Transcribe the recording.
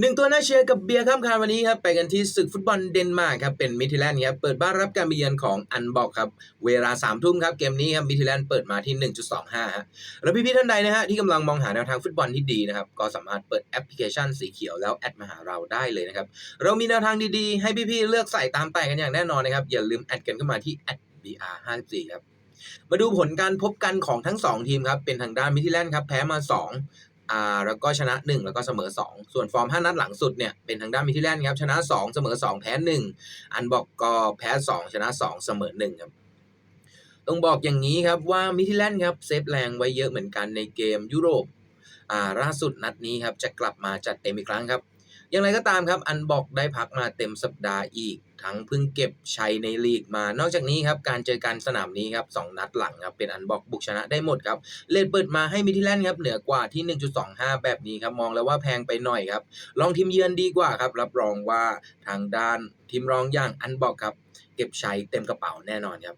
หนึ่งตัวน่าเชียร์กับเบียร์ข้ามคานวันนี้ครับไปกันที่ศึกฟุตบอลเดนมาร์กครับเป็นมิทิแลนด์ครับเปิดบ้านรับการเยือนของอันบอกครับเวลา3ามทุ่มครับเกมนี้ครับมิทิแลนด์เปิดมาที่ 1.25ฮะแล้วพี่ๆท่านใดนะฮะที่กำลังมองหาแนวทางฟุตบอลที่ดีนะครับก็สามารถเปิดแอปพลิเคชันสีเขียวแล้วแอดมาหาเราได้เลยนะครับเรามีแนวทางดีๆ ให้พี่ๆเลือกใส่ตามแต่กันอย่างแน่นอนนะครับอย่าลืมแอดกันเข้ามาที่ @br54 ครับมาดูผลการพบกันของทั้งสองทีมครับเป็นทางด้านมิทิแลนด์ครับแพ้มา 2 อ่าแล้วก็ชนะ 1 แล้วก็เสมอ 2 ส่วนฟอร์ม 5 นัดหลังสุดเนี่ยเป็นทางด้านมิทิแลนด์ครับชนะ 2 เสมอ 2 แพ้ 1 อันบอกก็แพ้ 2 ชนะ 2 เสมอ 1 ครับต้องบอกอย่างนี้ครับว่ามิทิแลนด์ครับเซฟแรงไว้เยอะเหมือนกันในเกมยุโรปอ่าล่าสุดนัดนี้ครับจะกลับมาจัดเต็มอีกครั้งครับ อย่างไรก็ตามครับอันบอกได้พักมาเต็มสัปดาห์อีก ทั้งเพิ่งเก็บชัยในลีกมา นอกจากนี้ครับการเจอกันสนามนี้ครับสองนัดหลังครับเป็นอันบอกบุกชนะได้หมดครับเลดเปิดมาให้มิทิแลนด์ครับเหนือกว่าที่ 1.25 แบบนี้ครับมองแล้วว่าแพงไปหน่อยครับลองทีมเยือนดีกว่าครับรับรองว่าทางด้านทีมรองอย่างอันบอกครับเก็บชัยเต็มกระเป๋าแน่นอนครับ